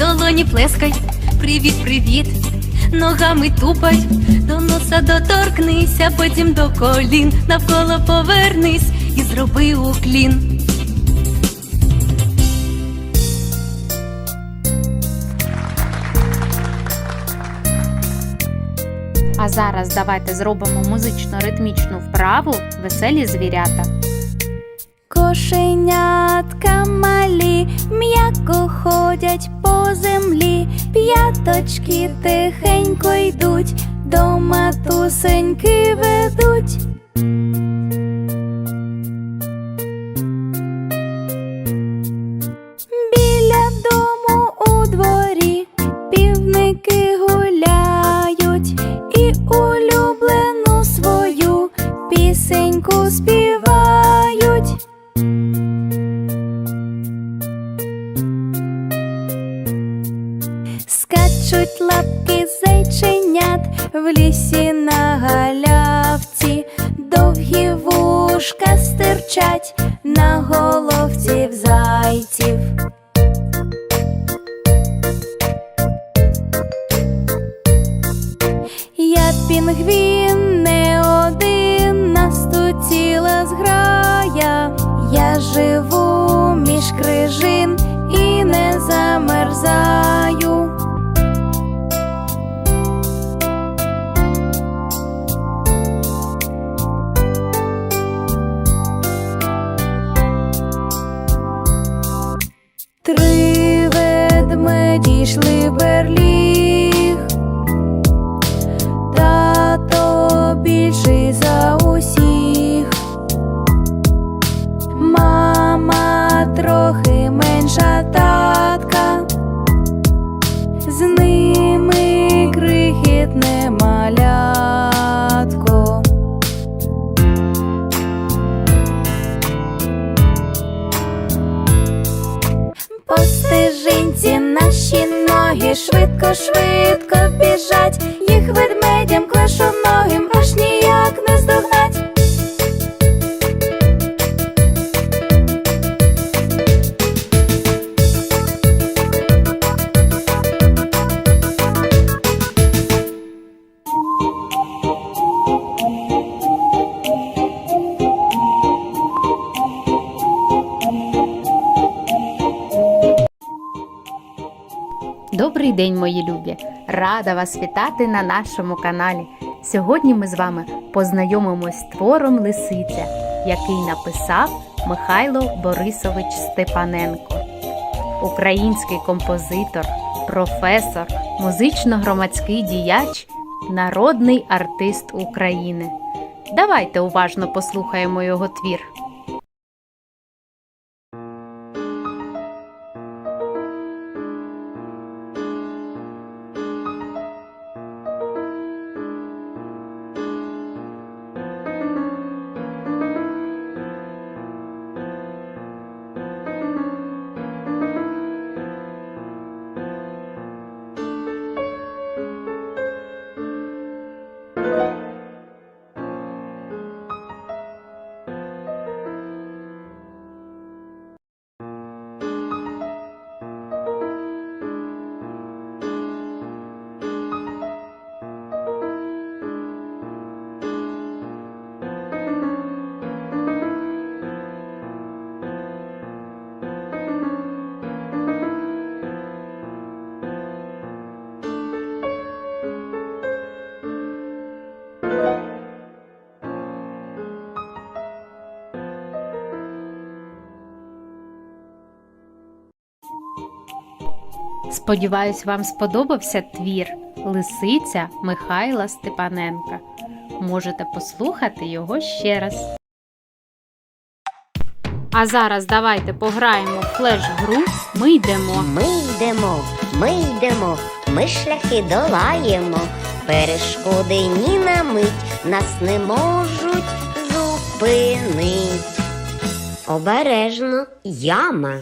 долоні плескай. Привіт, привіт, ногами тупай, до носа доторкнись, а потім до колін навколо повернись і зроби уклін. А зараз давайте зробимо музично-ритмічну вправу веселі звірята. Кошенятка малі, м'яко ходять землі, п'яточки тихенько йдуть, до матусеньки ведуть. В лісі на галявці, довгі вушка стирчать на головці в зайців. Я пінгвін не один, нас тут ціла зграя. Я живу Три ведмеді йшли берліг. Тато більший за усіх. Мама трохи стежинці наші ноги швидко, швидко біжать, їх ведмедям клашоногим аж ніяк не здогнать. Добрий день, мої любі! Рада вас вітати на нашому каналі. Сьогодні ми з вами познайомимось з твором Лисиця, який написав Михайло Борисович Степаненко, український композитор, професор, музично-громадський діяч, народний артист України. Давайте уважно послухаємо його твір. Сподіваюсь, вам сподобався твір Лисиця Михайла Степаненка. Можете послухати його ще раз. А зараз давайте пограємо в флеш-гру. Ми йдемо. Ми йдемо, ми йдемо, ми шляхи долаємо, перешкоди ні на мить нас не можуть зупинить. Обережно яма.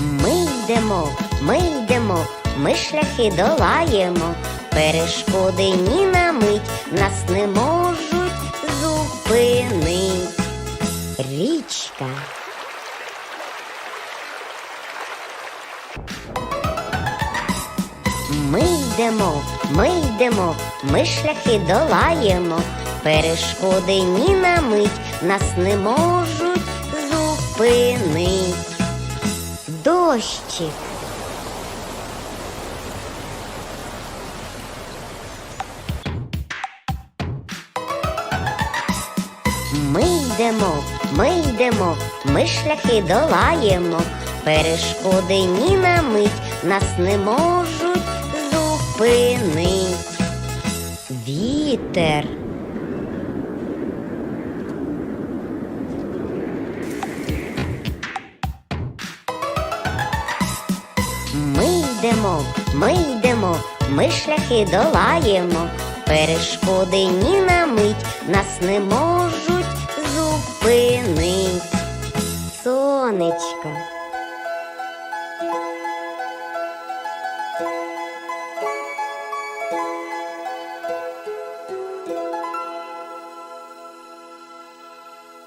Ми йдемо, ми йдемо, ми шляхи долаємо, перешкоди ні на мить нас не можуть зупинить. Річка. Ми йдемо, ми йдемо, ми шляхи долаємо, перешкоди ні на мить нас не можуть зупинить. Дощик. Ми йдемо, ми йдемо, ми шляхи долаємо, перешкоди ні на мить нас не можуть зупинить. Вітер. Йдемо, ми йдемо, ми шляхи долаємо, перешкоди ні на мить нас не можуть зупинить. Сонечко.